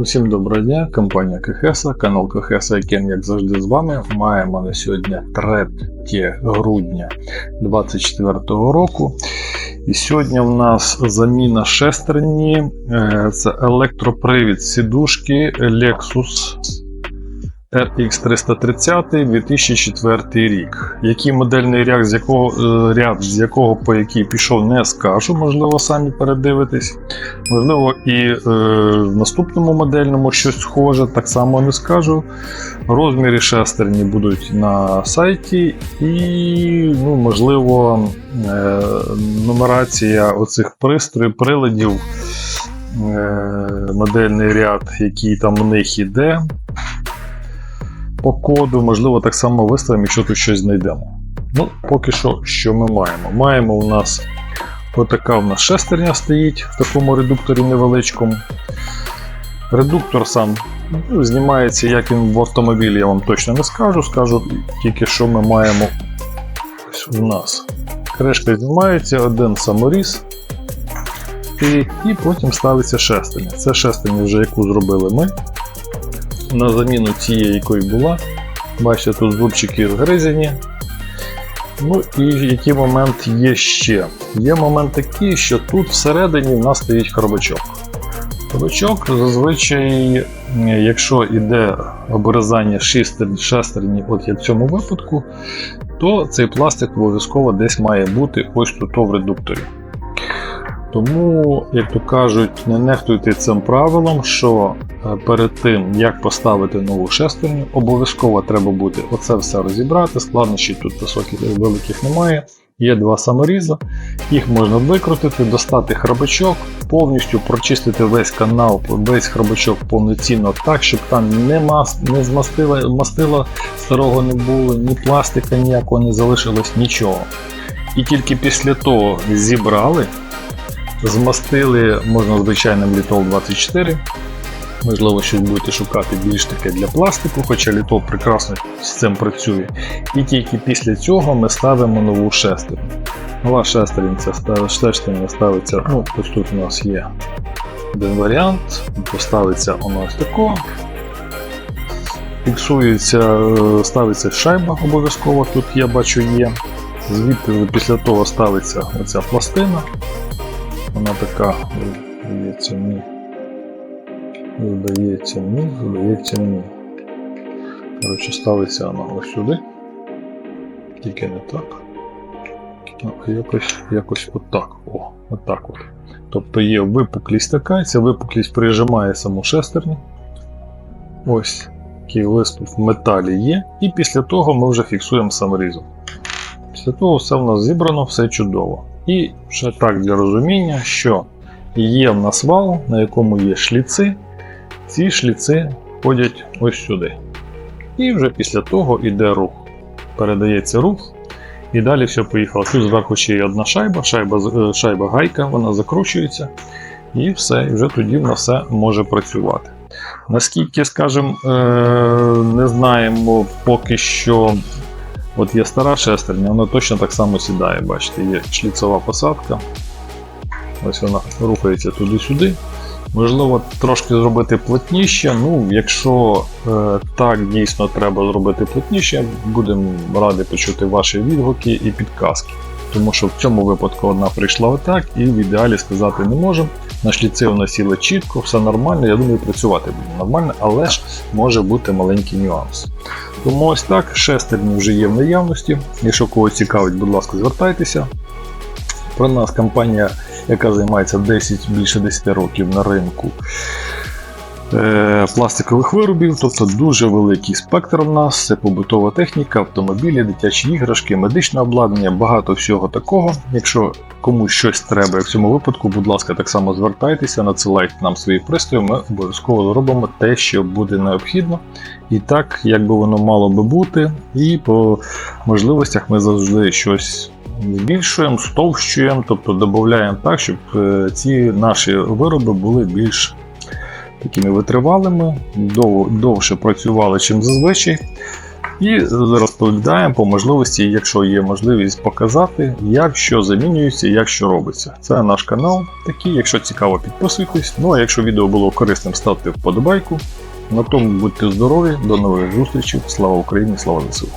Усім доброго дня, компанія Кехеса, канал Кехеса, яким, як завжди, з вами. Маємо на сьогодні 3 грудня 2024 року. І сьогодні в нас заміна шестерні. Е, Це електропривід сідушки Lexus RX 330 2004 рік. Який модельний ряд, з якого е, ряд, з якого по який пішов, не скажу. Можливо, самі передивитесь. Можливо, і е, в наступному модельному щось схоже, так само не скажу. Розміри шестерні будуть на сайті, і, ну, можливо, е, нумерація оцих пристроїв, приладів, е, модельний ряд, який там у них іде. По коду, можливо, так само виставимо, якщо тут щось знайдемо. Ну, поки що, що ми маємо? Маємо у нас Отака в нас шестерня стоїть в такому редукторі невеличкому. Редуктор сам ну, знімається, як він в автомобілі, я вам точно не скажу. Скажу тільки, що ми маємо ось у нас. Кришка знімається, один саморіз. І, і потім ставиться шестерня. Це шестерня, вже яку зробили ми. На заміну тієї, якої була. Бачите, тут зубчики згризені, Ну і який момент є ще? Є момент такий, що тут всередині в нас стоїть хробачок. Хробачок зазвичай, якщо йде обрізання шестерні, от як в цьому випадку, то цей пластик обов'язково десь має бути ось тут в редукторі. Тому, як то кажуть, не нехтуйте цим правилом, що е, перед тим, як поставити нову шестерню, обов'язково треба буде оце все розібрати. Складнощів тут високих великих немає. Є два саморіза, їх можна викрутити, достати храбачок, повністю прочистити весь канал, весь храбачок повноцінно так, щоб там не не змастила, мастила старого не було, ні пластика ніякого не залишилось, нічого. І тільки після того зібрали. Змастили можна звичайним літол 24. Можливо, щось будете шукати більш таке для пластику, хоча літол прекрасно з цим працює. І тільки після цього ми ставимо нову шестерню. Нова шестерня шестерня ставиться, ну, ось тут у нас є один варіант, поставиться воно ось тако. Фіксується, ставиться шайба обов'язково, тут я бачу є. Звідти після того ставиться оця пластина. Вона така, здається мені. Здається мені, здається мені. Коротше, ставиться вона ось сюди. Тільки не так. А якось якось отак. О, отак от. Тобто є випуклість така, ця випуклість прижимає саму шестерню. Ось такий виступ в металі є. І після того ми вже фіксуємо саморізом. Після того все в нас зібрано, все чудово. І ще так для розуміння, що є в нас вал, на якому є шліци. Ці шліци ходять ось сюди. І вже після того йде рух. Передається рух. І далі все поїхало. Тут зверху ще є одна шайба, шайба шайба гайка, вона закручується. І все, і вже тоді в все може працювати. Наскільки, скажімо, не знаємо поки що От є стара шестерня, вона точно так само сідає, бачите, є шліцова посадка. Ось вона рухається туди-сюди. Можливо, трошки зробити плотніше. Ну, Якщо е, так дійсно треба зробити плотніше, будемо раді почути ваші відгуки і підказки. Тому що в цьому випадку одна прийшла отак, і в ідеалі сказати не можемо. На шліці вона сіла чітко, все нормально, я думаю, працювати буде нормально, але ж може бути маленький нюанс. Тому ось так, шестерні вже є в наявності. Якщо кого цікавить, будь ласка, звертайтеся. Про нас компанія, яка займається 10, більше 10 років на ринку пластикових виробів, тобто дуже великий спектр в нас, це побутова техніка, автомобілі, дитячі іграшки, медичне обладнання, багато всього такого. Якщо комусь щось треба в цьому випадку, будь ласка, так само звертайтеся, надсилайте нам свої пристрої, ми обов'язково зробимо те, що буде необхідно. І так, як би воно мало би бути, і по можливостях ми завжди щось. Збільшуємо, стовщуємо, тобто додаємо так, щоб е, ці наші вироби були більш такими витривалими, дов, довше працювали, чим зазвичай. І розповідаємо по можливості, якщо є можливість показати, як що замінюється, як що робиться. Це наш канал такий. Якщо цікаво, підписуйтесь. Ну а якщо відео було корисним, ставте вподобайку. На тому будьте здорові, до нових зустрічей. Слава Україні, слава ЗСУ!